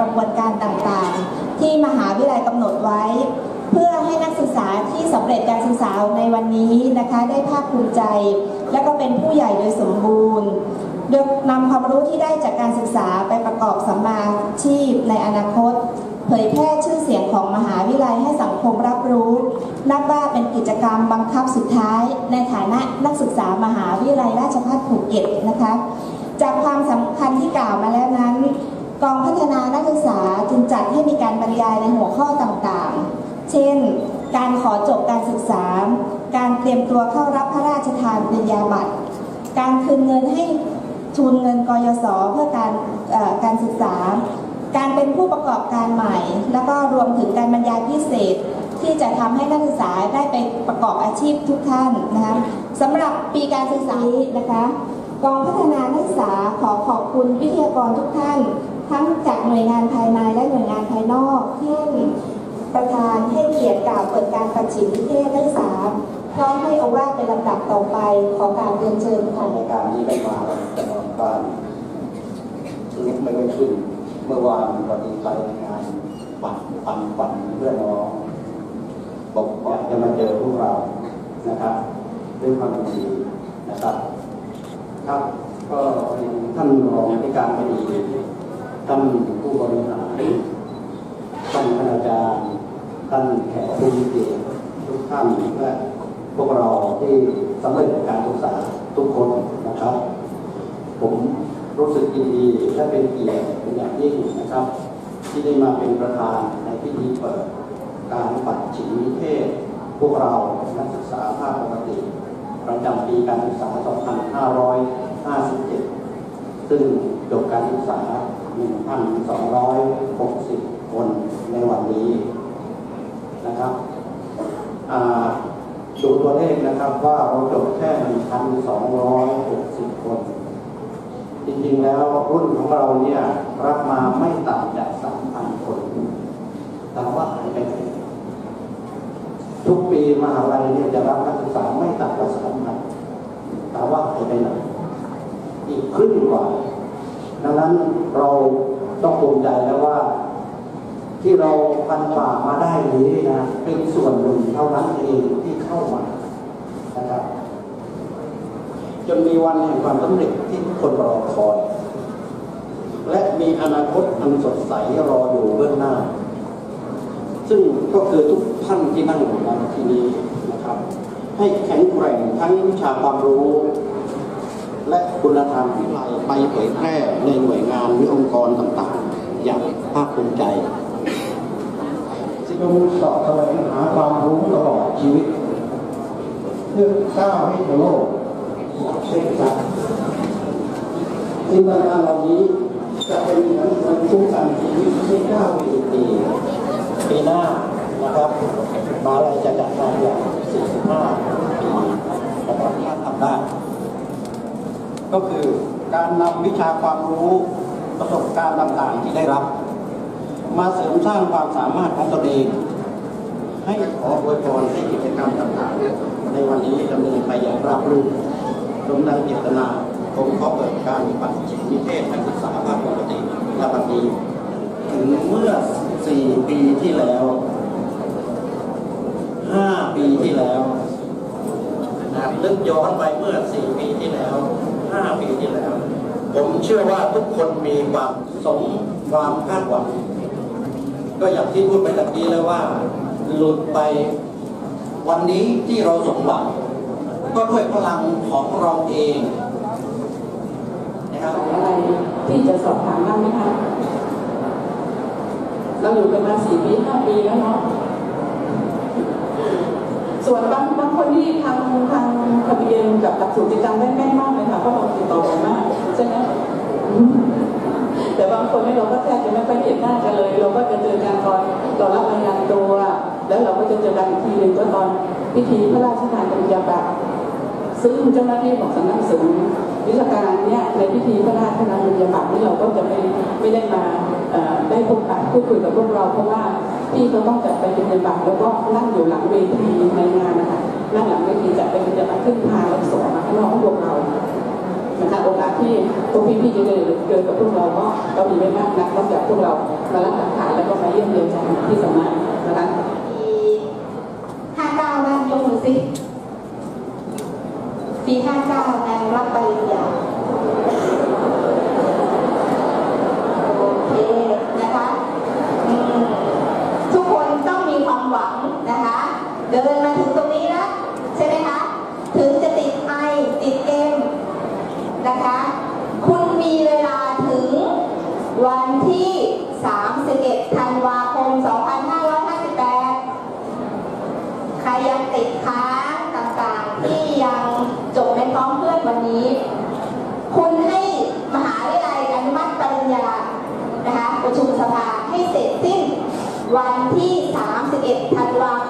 กระบวนการต่างๆ ที่มหาวิทยาลัยกำหนดไว้ เพื่อให้นักศึกษาที่สำเร็จการศึกษาในวันนี้นะคะได้ภาคภูมิใจ และก็เป็นผู้ใหญ่โดยสมบูรณ์โดยนำความรู้ที่ได้จากการศึกษาไปประกอบสัมมาชีพในอนาคต เผยแพร่ชื่อเสียงของมหาวิทยาลัยให้สังคมรับรู้ นับว่าเป็นกิจกรรมบังคับสุดท้าย ในฐานะนักศึกษามหาวิทยาลัยราชภัฏภูเก็ตนะคะ จากความสำคัญที่กล่าวมาแล้วนั้น กองพัฒนานักศึกษาจึงจัดให้มีการบรรยายในหัวข้อต่างๆ เช่น การขอจบการศึกษา การเตรียมตัวเข้ารับพระราชทานปริญญาบัตร การคืนเงินให้ทุนเงินกยศเพื่อการการศึกษา การเป็นผู้ประกอบการใหม่ แล้วก็รวมถึงการบรรยายพิเศษที่จะทำให้นักศึกษาได้ไปประกอบอาชีพทุกท่านนะคะสำหรับปีการศึกษานี้นะคะกองพัฒนานักศึกษาขอขอบคุณวิทยากรทุกท่าน ทั้งจากหน่วยงานภายในและหน่วยงานภายนอกที่ประธานให้เกียรติกล่าวเปิดการประชิมนิเทศนักศึกษาพร้อมให้โอวาทเป็นลำดับต่อไปขอการเรียนเชิญค่ะในการที่ได้มาจะนอนบ้านลุกไม่ค่อยขึ้น เมื่อวานตอนนี้ไปงานปั่นปั่นปั่นเพื่อนน้องบอกว่าจะมาเจอพวกเรานะครับด้วยความดีนะครับ ครับก็ท่านรองในการบดี ท่านผู้บริหารท่านคณาจารย์ท่านแขกผู้มีเกียรติทุกท่านและพวกเราที่สำเร็จการศึกษาทุกคนนะครับ ผมรู้สึกยินดีและเป็นเกียรติเป็นอย่างยิ่งนะครับ ที่ได้มาเป็นประธานในพิธีเปิดการปัดฉิมนิเทศ พวกเรานักศึกษาภาคปกติประจำปีการศึกษา 2557 ซึ่งจบการศึกษา 1,260 คนในวันนี้นะครับดูตัวเลขนะครับว่าเราจบแค่ 1,260 คน จริงๆแล้วรุ่นของเราเนี่ยรับมาไม่ต่ำจาก 3,000 คนถามว่าหายไปไหนทุกปีมหาลัยเนี่ยจะรับนักศึกษาไม่ต่ำกว่าสามพันถามว่าหายไปไหนอีกครึ่งกว่า ดังนั้นเราต้องภูมิใจแล้วว่า ที่เราพันฝ่ามาได้นี้นะเป็นส่วนหนึ่งเท่านั้นเองที่เข้ามานะครับ จนมีวันแห่งความสำเร็จที่ทุกคนรอคอยและมีอนาคตอันสดใสรออยู่เบื้องหน้า ซึ่งก็คือทุกท่านที่นั่งอยู่ในที่นี้นะครับ ให้แข็งแกร่งทั้งวิชาความรู้ และคุณธรรมวิไลไปเผยแพร่ในหน่วยงานหรือองค์กรต่างๆ อย่างภาคภูมิใจสิลงสอบแสวงหาความรู้ตลอดชีวิตเพื่อก้าวให้ถึงโลกเช่นกันสิ่งต่าเหล่านี้จะเป็นเหมือนมันคุ้มกันชีวิตให้ก้าวไปอีกปีปีหน้านะครับมาลัยจะจัดงานอย่าง45 ปีนะครับถ้าทำได้ ก็คือการนำวิชาความรู้ประสบการณ์ต่างๆที่ได้รับ มาเสริมสร้างความสามารถของตนเอง ให้ขออวยพรให้กิจกรรมต่างๆ ในวันนี้ดำเนินไปอย่างราบรื่นสมดังเจตนาผมขอเปิดการปฏิจิตนิเทศนักศึกษาภาคปกติณบัดนี้ถึงเมื่อ 4 ปีที่แล้ว 5 ปีที่แล้วนับนึกย้อนไปเมื่อ 4 ปีที่แล้ว 5 ปีที่แล้ว ผม เชื่อว่าทุกคนมีความสมความคาดหวัง ก็อย่างที่พูดไปตะกี้แล้วว่า หลุดไปวันนี้ที่เราสมหวัง ก็ด้วยพลังของเราเองนะครับอะไรที่จะสอบถามบ้างไหมคะเราอยู่กันมาสี่ปีห้าปีแล้วเนาะส่วนบางบางคนที่ทางทางทะเบียนกับหลักสูตรจำได้แม่นมากเลยค่ะเพราะเราติดต่อกันมากใช่ไหม แต่บางคนนี่เราก็แทบจะไม่ค่อยเห็นหน้ากันเลย เราก็จะเจอกันตอนเรารับรายงานตัว แล้วเราก็จะเจอกันอีกทีหนึ่งก็ตอนพิธีพระราชทานปริญญาบัตรซึ่งเจ้าหน้าที่ของสำนักสูงวิชาการเนี่ยในพิธีพระราชทานปริญญาบัตรนี่เราก็จะไม่ไม่ได้มาได้พบปะพูดคุยกับพวกเราเพราะว่าพี่เขาต้องจัดไปปริญญาบัตรแล้วก็นั่งอยู่หลังเวทีในงานนะคะนั่งหลังเวทีจัดไปปริญญาบัตรขึ้นพาเราส่งมาข้างนอกพวกเรา นะคะโอกาสที่พวกพี่ๆจะเดินเดินกับพวกเราก็ก็มีไม่มากนักนอกจากพวกเรามารับสังขารแล้วก็มาเยี่ยมเยียนกันที่สำนักนะคะปีห้าเก้าบ้างยกมือสิปีห้าเก้านางรับปริญญาโอเคนะคะอืมทุกคนต้องมีความหวังนะคะ เดินมาถึงตรงนี้แล้วใช่ไหมคะ ถึงจะติดไอติดเกมนะคะ คุณมีเวลาถึง วันที่ 31 ธันวาคม 2558 ใครยังติดค้างต่างๆ ที่ยังจบไม่พร้อมเพื่อนวันนี้ คุณให้มหาวิทยาลัยอนุมัติปริญญา นะคะประชุมสภาให้เสร็จสิ้น วันที่ 31 ธันวาคม